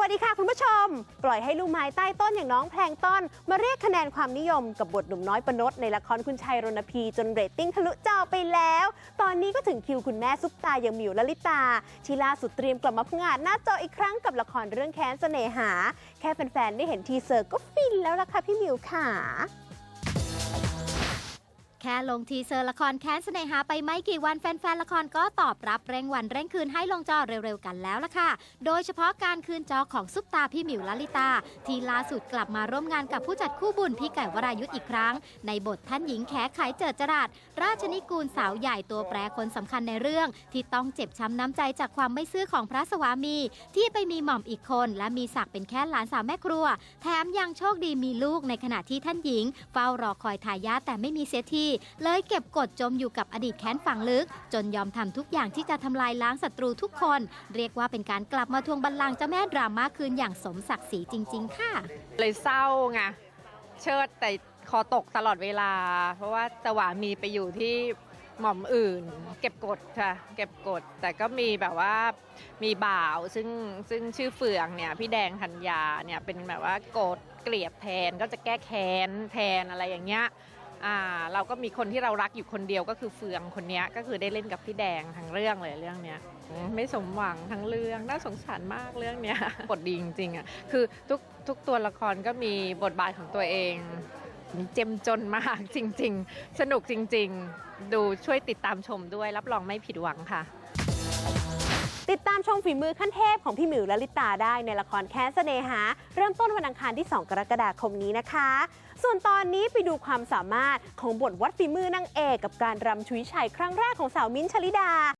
วัสดีค่ะคุณผู้ชม ปล่อยให้ลูกไม้ใต้ต้นอย่างน้องแพลงต้น มาเรียกคะแนนความนิยมกับบทหนุ่มน้อยประนดในละครคุณชัยรณพีจนเรตติ้งทะลุจอไปแล้ว ตอนนี้ก็ถึงคิวคุณแม่ซุปตาอย่างหมิวลลิตาชีล่าสุดเตรียมกลับมาพงาดหน้าจออีกครั้งกับละครเรื่องแค้นเสน่หา แค่แฟนๆได้เห็นทีเซอร์ก็ฟินแล้วล่ะค่ะพี่หมิวค่ะ ค่ลงทีเซอร์ละครแค้นเสน่หาไปไม่กี่วันแฟนๆละครก็ตอบรับเร่งวันเร่งคืนให้ลงจอเร็วๆกันแล้วล่ะค่ะ โดยเฉพาะการคืนจอของซุปตาพี่หมิวลลิตา ที่ล่าสุดกลับมาร่วมงานกับผู้จัดคู่บุญพี่ไก่วรายุทธ์อีกครั้ง ในบทท่านหญิงแขไขเจิดจรัสราชนิกูลสาวใหญ่ตัวแปรคนสำคัญในเรื่อง ที่ต้องเจ็บช้ำน้ำใจจากความไม่ซื่อของพระสวามี ที่ไปมีหม่อมอีกคน และมีศักดิ์เป็นแค่หลานสาวแม่ครัว แถมยังโชคดีมีลูกในขณะที่ท่านหญิงเฝ้ารอคอยทายาทแต่ไม่มีเสียทีเลยเก็บกดจมอยู่กับอดีตแค้นฝังลึก จนยอมทำทุกอย่างที่จะทำลายล้างศัตรูทุกคน เรียกว่าเป็นการกลับมาทวงบัลลังก์เจ้าแม่ดราม่าคืนอย่างสมศักดิ์ศรีจริง ๆ ค่ะ เลยเศร้าไงเชิดแต่คอตกตลอดเวลา เพราะว่าสวามีไปอยู่ที่หม่อมอื่น เก็บกดค่ะ เก็บกดแต่ก็มีแบบว่ามีบ่าวซึ่งซึ่งชื่อเฟืองเนี่ยพี่แดงธัญญาเนี่ยเป็นแบบว่ากดเกลียดแทนก็จะแก้แค้นแทนอะไรอย่างเงี้ย อ่าเราก็มีคนที่เรารักอยู่คนเดียวก็คือเฟืองคนเนี้ยก็คือได้เล่นกับพี่แดงทั้งเรื่องเลยเรื่องเนี้ยไม่สมหวังทั้งเรื่องน่าสงสารมากเรื่องเนี้ยบทดีจริงๆอะคือทุกทุกตัวละครก็มีบทบาทของตัวเองเจ็มจนมากจริง ๆ สนุกจริง ๆ ดูช่วยติดตามชมด้วยรับรองไม่ผิดหวังค่ะ ติดตามชมฝีมือขั้นเทพของพี่หมิวและลิตาได้ในละครแค้นเสน่หา เริ่มต้นวันอังคารที่ 2 กรกฎาคมนี้นะคะ ส่วนตอนนี้ไปดูความสามารถของบทวัดฝีมือนางเอกกับการรำชุยชัยครั้งแรกของสาวมิ้นท์ชลิดา